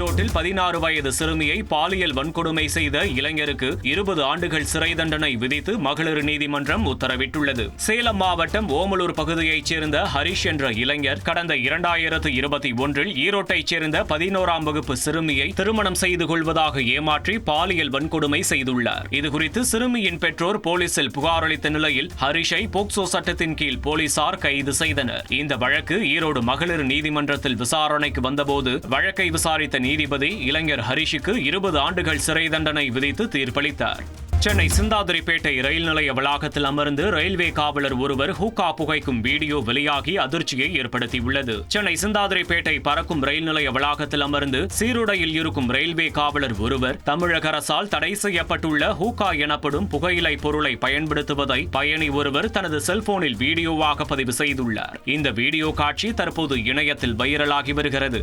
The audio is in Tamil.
ஈரோட்டில் பதினாறு வயது சிறுமியை பாலியல் வன்கொடுமை செய்த இளைஞருக்கு இருபது ஆண்டுகள் சிறை தண்டனை விதித்து மகளிர் நீதிமன்றம் உத்தரவிட்டுள்ளது. சேலம் மாவட்டம் ஓமலூர் பகுதியைச் சேர்ந்த ஹரிஷ் என்ற இளைஞர் கடந்த இரண்டாயிரத்து இருபத்தி ஒன்றில் ஈரோட்டைச் சேர்ந்த பதினோராம் வகுப்பு சிறுமியை திருமணம் செய்து கொள்வதாக ஏமாற்றி பாலியல் வன்கொடுமை செய்துள்ளார். இதுகுறித்து சிறுமியின் பெற்றோர் போலீசில் புகார் அளித்த நிலையில் ஹரிஷை போக்சோ சட்டத்தின் கீழ் போலீசார் கைது செய்தனர். இந்த வழக்கு ஈரோடு மகளிர் நீதிமன்றத்தில் விசாரணைக்கு வந்தபோது வழக்கை விசாரித்த நீதிபதி இளைஞர் ஹரிஷுக்கு இருபது ஆண்டுகள் சிறை தண்டனை விதித்து தீர்ப்பளித்தார். சென்னை சிந்தாதிரிப்பேட்டை ரயில் நிலைய வளாகத்தில் அமர்ந்து ரயில்வே காவலர் ஒருவர் ஹூக்கா புகைக்கும் வீடியோ வெளியாகி அதிர்ச்சியை ஏற்படுத்தியுள்ளது. சென்னை சிந்தாதிரிப்பேட்டை பறக்கும் ரயில் நிலைய வளாகத்தில் அமர்ந்து சீருடையில் இருக்கும் ரயில்வே காவலர் ஒருவர் தமிழக அரசால் தடை செய்யப்பட்டுள்ள ஹூக்கா எனப்படும் புகையிலை பொருளை பயன்படுத்துவதை பயணி ஒருவர் தனது செல்போனில் வீடியோவாக பதிவு செய்துள்ளார். இந்த வீடியோ காட்சி தற்போது இணையத்தில் வைரலாகி வருகிறது.